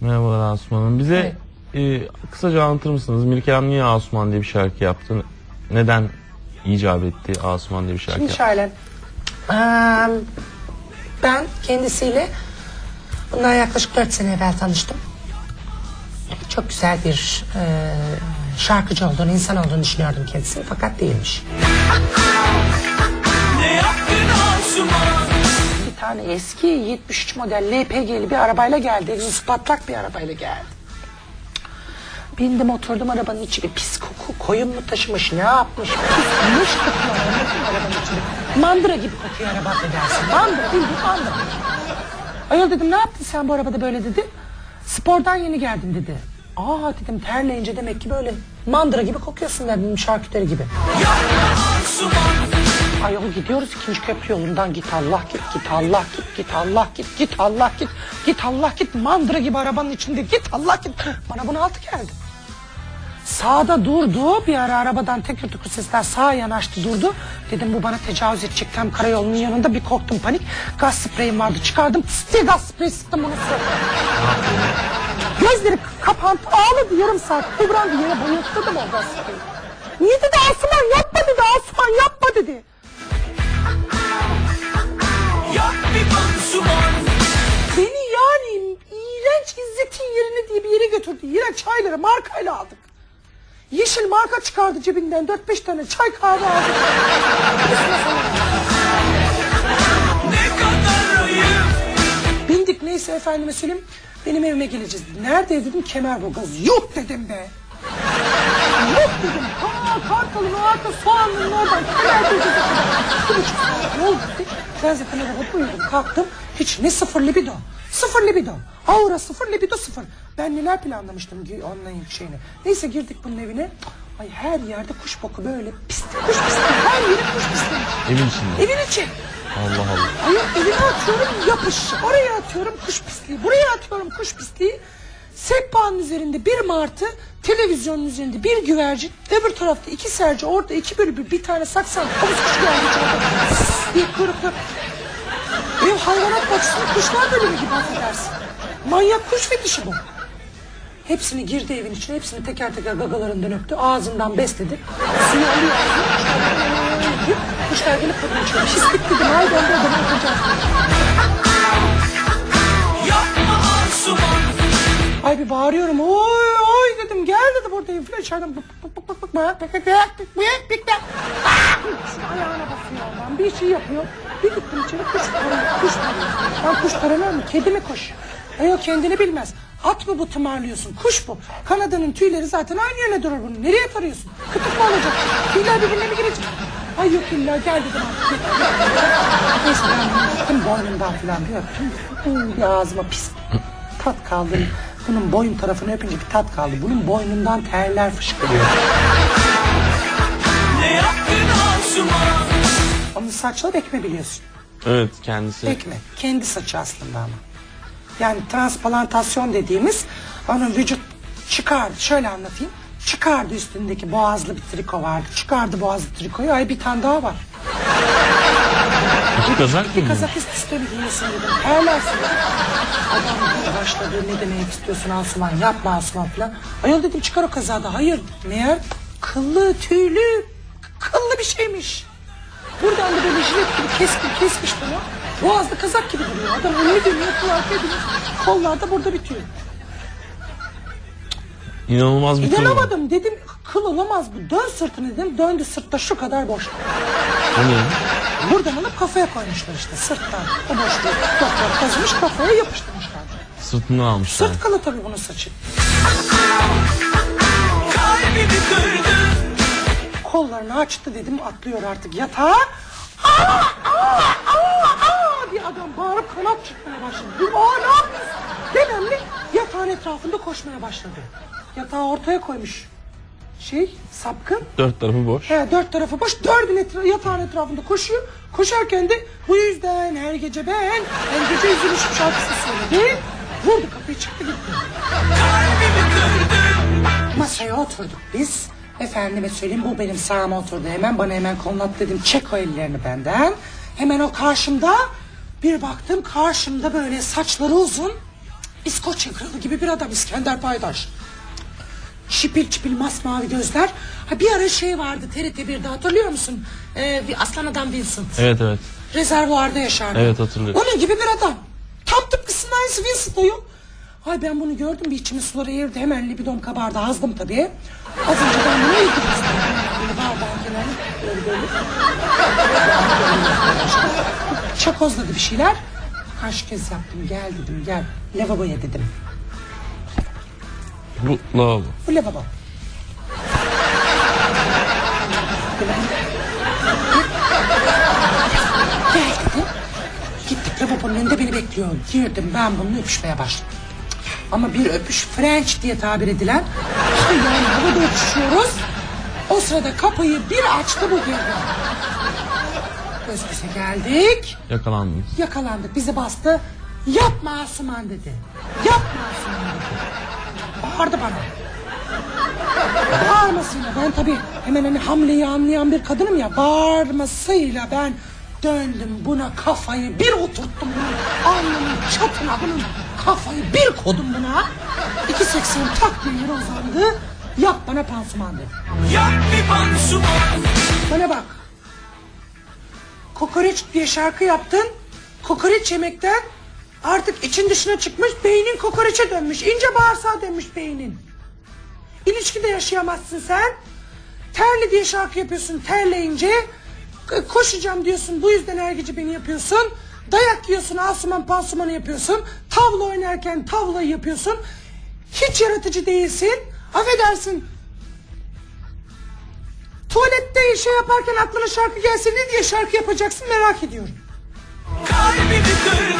Merhabalar Asuman Hanım. Bize e, kısaca anlatır mısınız? Mirkelam niye Asuman diye bir şarkı yaptı? Neden icap etti Asuman diye bir şarkı Şimdi yaptı? şöyle. eee, ben kendisiyle bundan yaklaşık 4 sene evvel tanıştım. Çok güzel bir eee, şarkıcı olduğunu, insan olduğunu düşünüyordum kendisini fakat değilmiş. Ne yaptın Asuman? Tane eski 73 model LPG'li bir arabayla geldi. Egzozu patlak bir arabayla geldi. Bindim oturdum arabanın içine pis koku koyun mu taşımış ne yapmış pismiş. Mandıra gibi kokuyor araba affedersin mandıra bildiğin mandıra. Ayol dedim ne yaptın sen bu arabada böyle dedi. Spordan yeni geldim dedi. Aa dedim terleyince demek ki böyle mandıra gibi kokuyorsun dedim şarküteri gibi. Asuman Ayol gidiyoruz ikinci köprü yolundan git Allah git git Allah git git Allah git git Allah git git Allah git mandıra gibi arabanın içinde git Allah git bana bunaltı geldi. Sağda durdu bir ara arabadan tekrar tukur sesler sağa yanaştı durdu. Dedim bu bana tecavüz edecek tam karayolunun yanında bir korktum panik. Gaz spreyim vardı çıkardım diye gaz spreyi sıktım suratına. Gözleri kapandı ağladı yarım saat kıvrandı yere bayılttırdım o gaz spreyi. Niye dedi Asuman yapma dedi Asuman yapma dedi. Beni yani iğrenç İzzet'in yerine diye bir yere götürdü. Yine çayları markayla aldık. Yeşil marka çıkardı cebinden 4-5 tane çay kahve ayıp Bindik neyse efendime söyleyeyim. Benim evime geleceğiz. Nerede dedim Kemerburgaz. Yok dedim be. Yok dedim. Ha Kartal'ın o arka soğanın oradan Kemerburgaz'a kadar. İki buçuk saat yol gitti. Ben zaten arabada uyudum. Kalktım. Hiç ne sıfır libido. Sıfır libido. Aura sıfır libido sıfır. Ben neler planlamıştım gi- online şeyini. Neyse girdik bunun evine. Ay her yerde kuş boku böyle pislik kuş pislik. Her yeri kuş pislik. Evin içinde. Evin içi. Allah Allah. Hayır evine atıyorum yapış. Oraya atıyorum kuş pisliği. Buraya atıyorum kuş pisliği. Sehpanın üzerinde bir martı, televizyonun üzerinde bir güvercin, öbür tarafta iki serçe, orada iki bülbül, bir tane saksan, havuz kuş geldi diye kuyruklu. Ev hayvanat bahçesinde kuşlar bölümü gibi affedersin. Manyak kuş fetişi bu. Hepsini girdi evin içine, hepsini teker teker gagalarından öptü, ağzından besledi. Suyu alıyor kuşlar gelip kapını içiyor. Pislik dedim, haydi ben de odama atacağım. İçeriden. Bık bık bık bık bık bık bık bık bık bık. Şu ayağına basıyor adam, bir şey yapıyor. Bir gittim içeri, kuş tarıyor, kuş tarıyor. Ben kuş taranır mı? Kedi mi kuş? Ay o kendini bilmez. At mı bu tımarlıyorsun? Kuş bu. Kanadının tüyleri zaten aynı yöne durur bunun. Nereye tarıyorsun? Kıtık mı olacak? Tüyler birbirine mi girecek? Ay yok illa gel dedim artık. Neyse ben gittim boynundan falan bir öptüm. Hmm, ağzıma pis tat kaldı. Bunun boyun tarafını öpünce bir tat kaldı. Bunun boynundan terler fışkırıyor. Ne yaptın Asuman Onun saçları ekme biliyorsun. Evet kendisi. Ekme. Kendi saçı aslında ama. Yani transplantasyon dediğimiz onun vücut çıkardı. Şöyle anlatayım. Çıkardı üstündeki boğazlı bir triko vardı. Çıkardı boğazlı trikoyu. Ay bir tane daha var. İki kazak mı? Bir kazak mi giyiyorsun dedim. Dedim. Adam başladı ne demek istiyorsun Asuman yapma Asuman falan. Ayol dedim çıkar o kazağı da. Hayır meğer kıllı tüylü kıllı bir şeymiş. Buradan da böyle jilet gibi keskin kesmiş bunu. Boğazda kazak gibi duruyor. Adam önünü dönüyor kıl arkaya dönüyor. Kollar da burada bitiyor. İnanılmaz bir tur. İnanamadım dedim kıl olamaz bu. Dön sırtını dedim. Döndü sırtta şu kadar boş. O ne? Buradan alıp kafaya koymuşlar işte sırttan. O boşluğu doktor kazımış kafaya yapıştırmışlar. Sırtını almışlar. Sırt kalı tabii bunun saçı. Kollarını açtı dedim atlıyor artık yatağa. Aa, aa, aa, aa diye adam bağırıp kanat çıkmaya başladı. Dedim aa ne yapıyorsun? Dedemli yatağın etrafında koşmaya başladı. Yatağı ortaya koymuş. Şey sapkın. Dört tarafı boş. He, dört tarafı boş. Dördün etra yatağın etrafında koşuyor. Koşarken de bu yüzden her gece ben her gece üzülüşüm şarkısı söyledi. Vurdu kapıyı çıktı gitti. Masaya oturduk biz. Efendime söyleyeyim bu benim sağıma oturdu. Hemen bana hemen kolunat dedim çek o ellerini benden. Hemen o karşımda bir baktım karşımda böyle saçları uzun. İskoçya kralı gibi bir adam İskender Paydaş. Şipil çipil masmavi gözler. Ha bir ara şey vardı TRT 1'de hatırlıyor musun? Ee, bir aslan adam Vincent. Evet evet. Rezervuarda yaşardı. Evet, hatırlıyorum. Onun gibi bir adam. Tam tıpkısının aynısı Vincent ayol. Ay ben bunu gördüm bir içimin suları eğildi hemen libidom kabardı azdım tabii. Az önce ben bunu yedim. Böyle bardağın kenarına böyle böyle. Çakozladı bir şeyler. Kaç kez yaptım gel dedim gel. Lavaboya dedim. Bu lavabo. Bu lavabo. Gel dedim. Gittik lavabonun önünde beni bekliyor. Girdim ben bununla öpüşmeye başladım. Ama bir öpüş French diye tabir edilen. işte yani havada öpüşüyoruz. O sırada kapıyı bir açtı bu girdi. Göz göze geldik. Yakalandınız. Yakalandık bizi bastı. Yapma Asuman dedi. Yapma Asuman dedi. Bağırdı bana. Bağırmasıyla ben tabii hemen hani hamleyi anlayan bir kadınım ya. Bağırmasıyla ben döndüm buna kafayı bir oturttum bunun alnının çatına bunun kafayı bir kodum buna. İki seksen tak diye yere uzandı. Yap bana pansuman dedi. Yak bir pansuman Bana bak. Kokoreç diye şarkı yaptın. Kokoreç yemekten artık için dışına çıkmış beynin kokoreçe dönmüş. ince bağırsağa dönmüş beynin. İlişkide yaşayamazsın sen. Terli diye şarkı yapıyorsun terleyince. Koşacağım diyorsun bu yüzden her beni yapıyorsun. Dayak yiyorsun asuman pansumanı yapıyorsun. Tavla oynarken tavlayı yapıyorsun. Hiç yaratıcı değilsin. Affedersin Tuvalette şey yaparken aklına şarkı gelsin ne diye şarkı yapacaksın merak ediyorum. Kalbimi kırdın